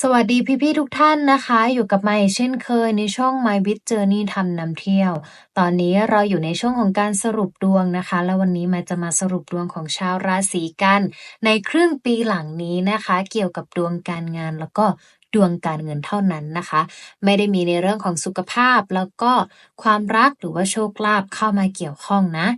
สวัสดีพี่ๆทุกท่านนะคะ อยู่กับไมค์เช่นเคยในช่อง My Bit Journey ทำนำเที่ยว ตอนนี้เราอยู่ในช่วงของการสรุปดวงนะคะ แล้ววันนี้มาจะมาสรุปดวงของชาวราศีกัน ในครึ่งปีหลังนี้นะคะ เกี่ยวกับดวงการงานแล้วก็ดวงการเงินเท่านั้นนะคะ ไม่ได้มีในเรื่องของสุขภาพแล้วก็ความรักหรือว่าโชคลาภเข้ามาเกี่ยวข้องนะ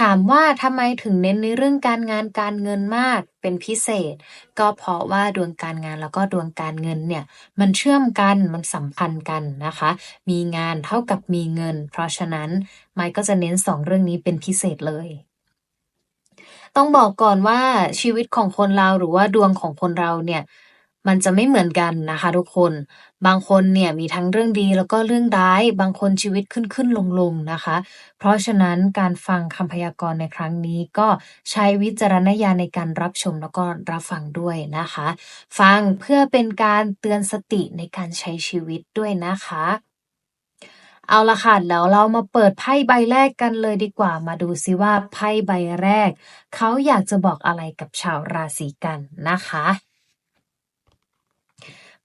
ถามว่าทำไมถึงเน้นในเรื่องการงานการเงินมากเป็นพิเศษ ก็เพราะว่าดวงการงานแล้วก็ดวงการเงินเนี่ยมันเชื่อมกันมันสัมพันธ์กันนะคะ มีงานเท่ากับมีเงิน เพราะฉะนั้นไมค์ก็จะเน้นสองเรื่องนี้เป็นพิเศษเลยต้องบอกก่อนว่าชีวิตของคนเราหรือว่าดวงของคนเราเนี่ย มันจะไม่เหมือนกันนะคะทุกคน บางคนเนี่ยมีทั้งเรื่องดีแล้วก็เรื่องร้าย บางคนชีวิตขึ้นขึ้นลงลงนะคะ เพราะฉะนั้นการฟังคำพยากรณ์ในครั้งนี้ก็ใช้วิจารณญาณในการรับชมแล้วก็รับฟังด้วยนะคะ ฟังเพื่อเป็นการเตือนสติในการใช้ชีวิตด้วยนะคะเอาละค่ะแล้วเรามาเปิดไพ่ใบแรกกันเลยดีกว่า มาดูซิว่าไพ่ใบแรก เขาอยากจะบอกอะไรกับชาวราศีกันนะคะ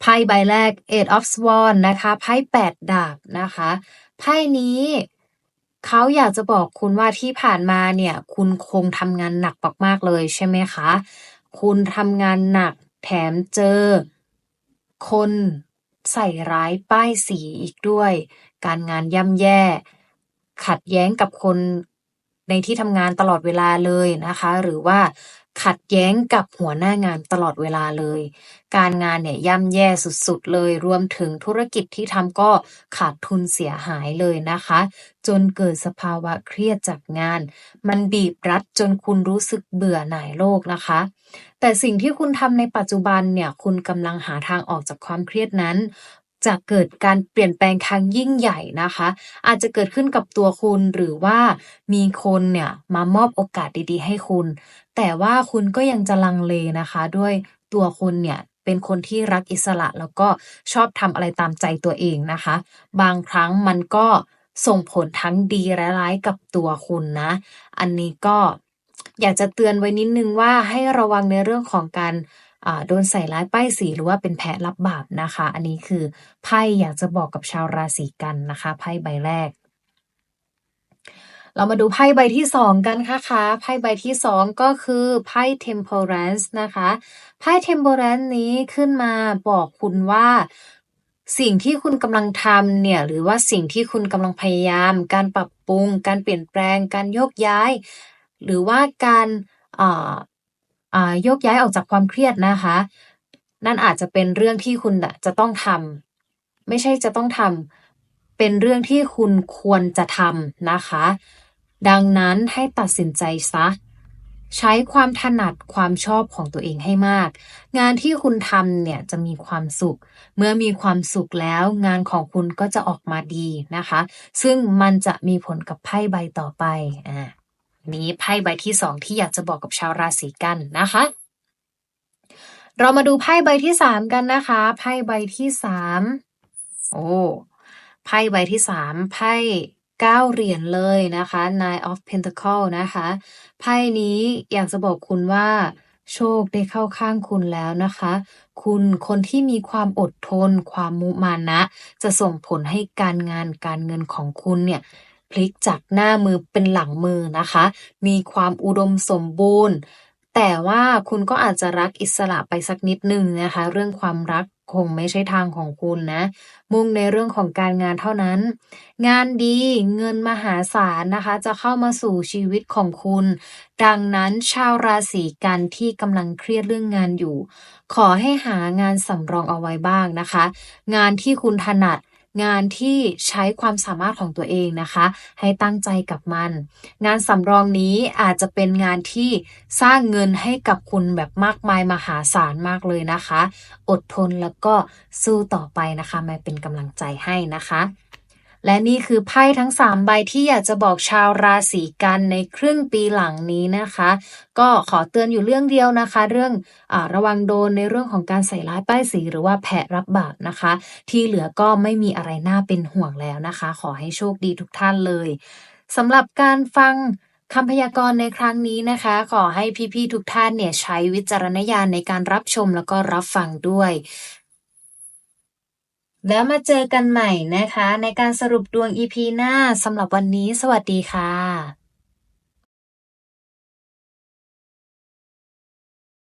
ไพ่ใบแรก Eight of Swan นะคะไพ่แปดดาบนะคะไพ่นี้เขาอยากจะบอกคุณว่าที่ผ่านมาเนี่ย คุณคงทำงานหนักมากๆเลยใช่ไหมคะ คุณทำงานหนักแถมเจอ คนใส่ร้ายป้ายสีอีกด้วย การงานย่ำแย่ ขัดแย้งกับคน ในที่ทำงานตลอดเวลาเลยนะคะ หรือว่าขัดแย้งกับหัวหน้างานตลอดเวลาเลย การงานเนี่ยย่ำแย่สุดๆเลย รวมถึงธุรกิจที่ทำก็ขาดทุนเสียหายเลยนะคะ จนเกิดสภาวะเครียดจากงาน มันบีบรัดจนคุณรู้สึกเบื่อหน่ายโลกนะคะ แต่สิ่งที่คุณทำในปัจจุบันเนี่ย คุณกำลังหาทางออกจากความเครียดนั้น จะเกิดการเปลี่ยนแปลงครั้งยิ่งใหญ่นะคะ อาจจะเกิดขึ้นกับตัวคุณหรือว่ามีคนเนี่ยมามอบโอกาสดีๆ ให้คุณ แต่ว่าคุณก็ยังจะลังเลนะคะ ด้วยตัวคุณเนี่ยเป็นคนที่รักอิสระแล้วก็ชอบทำอะไรตามใจตัวเองนะคะ บางครั้งมันก็ส่งผลทั้งดีและร้ายกับตัวคุณนะ อันนี้ก็อยากจะเตือนไว้นิดนึงว่าให้ระวังในเรื่องของการ โดนใส่ร้ายป้ายสีหรือว่าเป็นแผลรับบาปนะคะ อันนี้คือไพ่อยากจะบอกกับชาวราศีกันนะคะ ไพ่ใบแรก เรามาดูไพ่ใบที่สองกันค่ะไพ่ใบที่สองก็คือไพ่ temperance นะคะไพ่ temperance นี้ขึ้นมาบอกคุณว่าสิ่งที่คุณกำลังทำเนี่ยหรือว่าสิ่งที่คุณกำลังพยายาม การปรับปรุง การเปลี่ยนแปลง การโยกย้าย หรือว่าการ โยกย้ายออกจากความเครียดนะคะ นั่นอาจจะเป็นเรื่องที่คุณจะต้องทำไม่ใช่จะต้องทำเป็นเรื่องที่คุณควรจะทำนะคะ ดังนั้นให้ตัดสินใจซะใช้ความถนัดความชอบของตัวเองให้มาก งานที่คุณทำเนี่ยจะมีความสุข เมื่อมีความสุขแล้วงานของคุณก็จะออกมาดีนะคะ ซึ่งมันจะมีผลกับไพ่ใบต่อไปอ่า นี้ไพ่ใบที่สองที่อยากจะบอกกับชาวราศีกันนะคะ เรามาดูไพ่ใบที่สามกันนะคะ ไพ่ใบที่สามโอ้ไพ่ใบที่สามไพ่เก้าเหรียญเลยนะคะ Nine of Pentacle นะคะ ไพ่นี้อยากจะบอกคุณว่าโชคได้เข้าข้างคุณแล้วนะคะ คุณคนที่มีความอดทน ความมุมานะ จะส่งผลให้การงานการเงินของคุณเนี่ย พลิกจากหน้ามือเป็นหลังมือนะคะ มีความอุดมสมบูรณ์ แต่ว่าคุณก็อาจจะรักอิสระไปสักนิดนึงนะคะ เรื่องความรักคงไม่ใช่ทางของคุณนะ มุ่งในเรื่องของการงานเท่านั้น งานดีเงินมหาศาลนะคะ จะเข้ามาสู่ชีวิตของคุณ ดังนั้นชาวราศีกันที่กำลังเครียดเรื่องงานอยู่ ขอให้หางานสำรองเอาไว้บ้างนะคะ งานที่คุณถนัด งานที่ใช้ความสามารถของตัวเองนะคะ ให้ตั้งใจกับมัน งานสำรองนี้อาจจะเป็นงานที่สร้างเงินให้กับคุณแบบมากมายมหาศาลมากเลยนะคะ อดทนแล้วก็สู้ต่อไปนะคะมาเป็นกำลังใจให้นะคะ และนี่คือไพ่ทั้ง 3 ใบที่อยากจะบอกชาวราศีกันในครึ่งปีหลังนี้นะคะ ก็ขอเตือนอยู่เรื่องเดียวนะคะ เรื่องอระวังโดนในเรื่องของการใส่ร้ายป้ายสีหรือว่าแผะรับบาปนะคะ ที่เหลือก็ไม่มีอะไรน่าเป็นห่วงแล้วนะคะ ขอให้โชคดีทุกท่านเลยสำหรับการฟังคำพยากรณ์ในครั้งนี้นะคะ ขอให้พี่ๆทุกท่านเนี่ยใช้วิจารณญาณในการรับชมแล้วก็รับฟังด้วย แล้วมาเจอกันใหม่นะคะ ในการสรุปดวง EP หน้าสำหรับวันนี้ สวัสดีค่ะ